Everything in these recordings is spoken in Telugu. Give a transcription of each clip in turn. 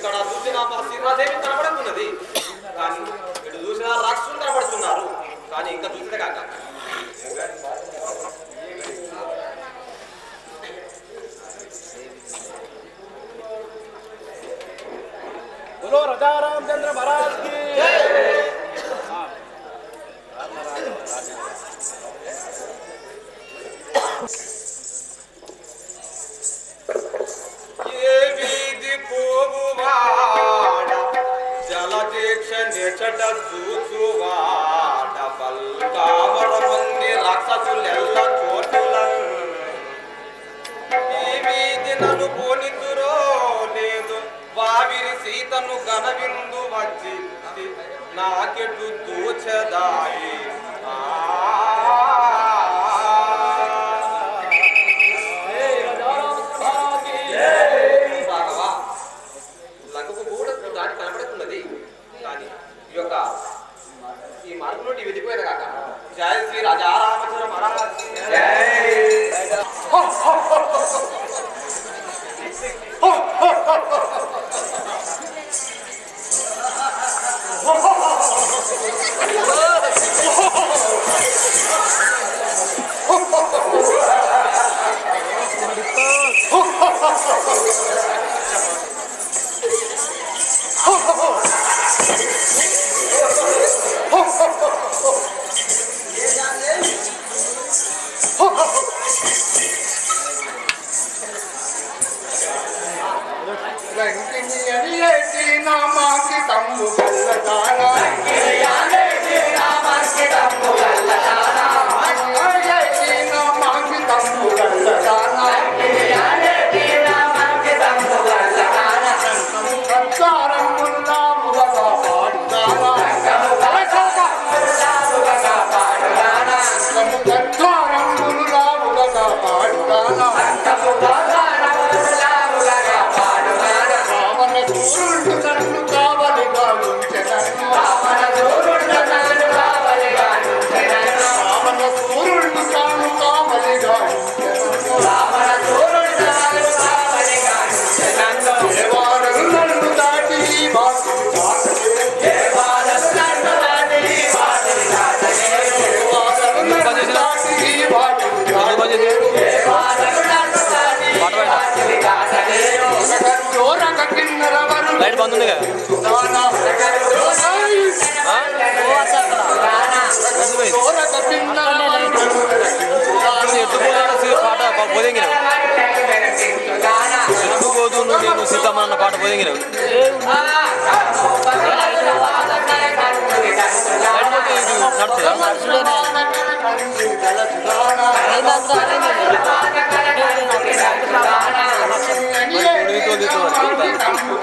ఇక్కడ చూసిన మా సీమాదేవి కనబడుతున్నది కానీ ఇటు చూసినా రాక్షసులు కనబడుతున్నారు. కానీ ఇంకా చూసిన కాక. बोलो చంద్ర మహారాజ్ た筒が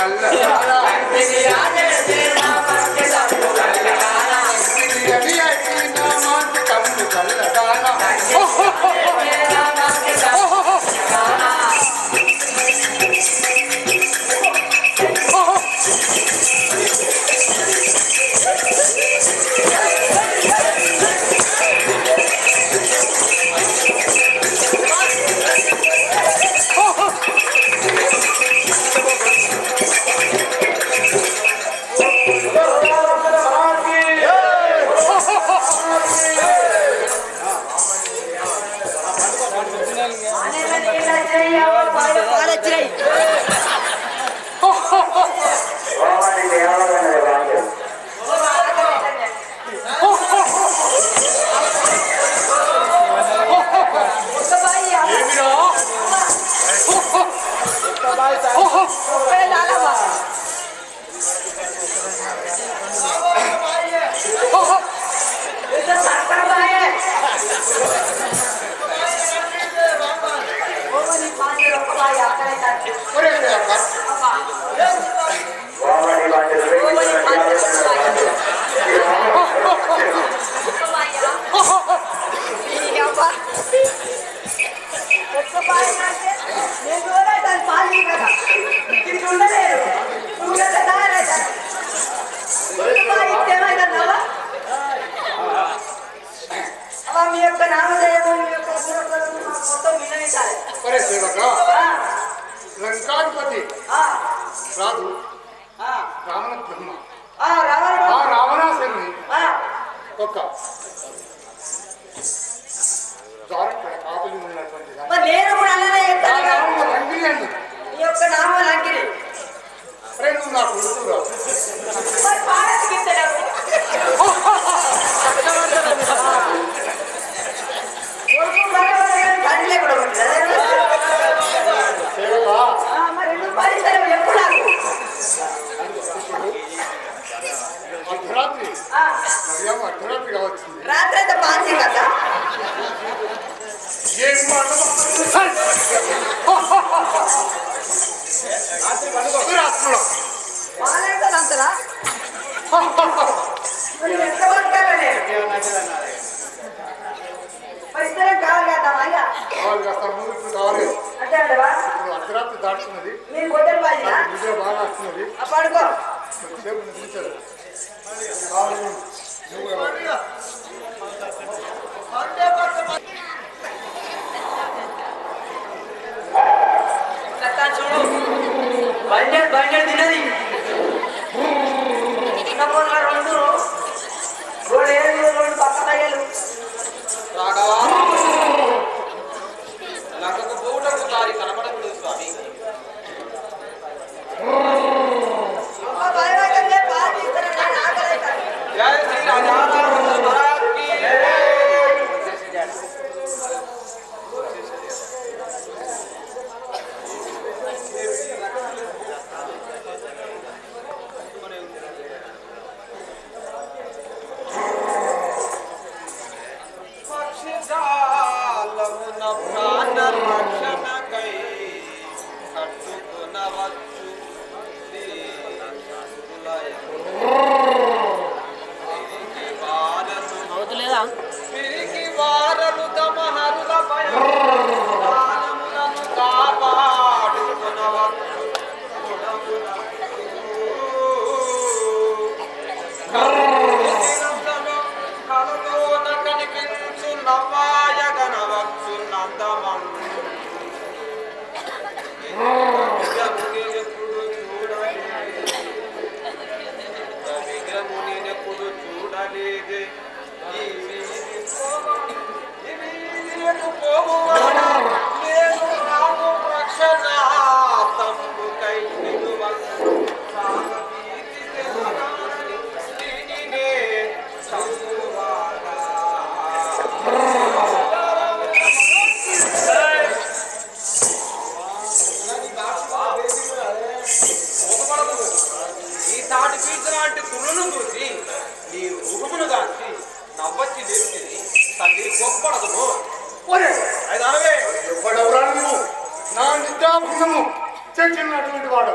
நல்ல Kepala పట్టుకో. చూడు. బండి బండి తినది కల్పీత లాంటి కురులను చూసి నీ రూపమును దాచి నవ్వచ్చి దేవుడిని తల్లి గొప్పడదు ఎవడెవరా నువ్వు నా వాడు.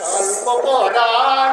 স্বল্প পরাণ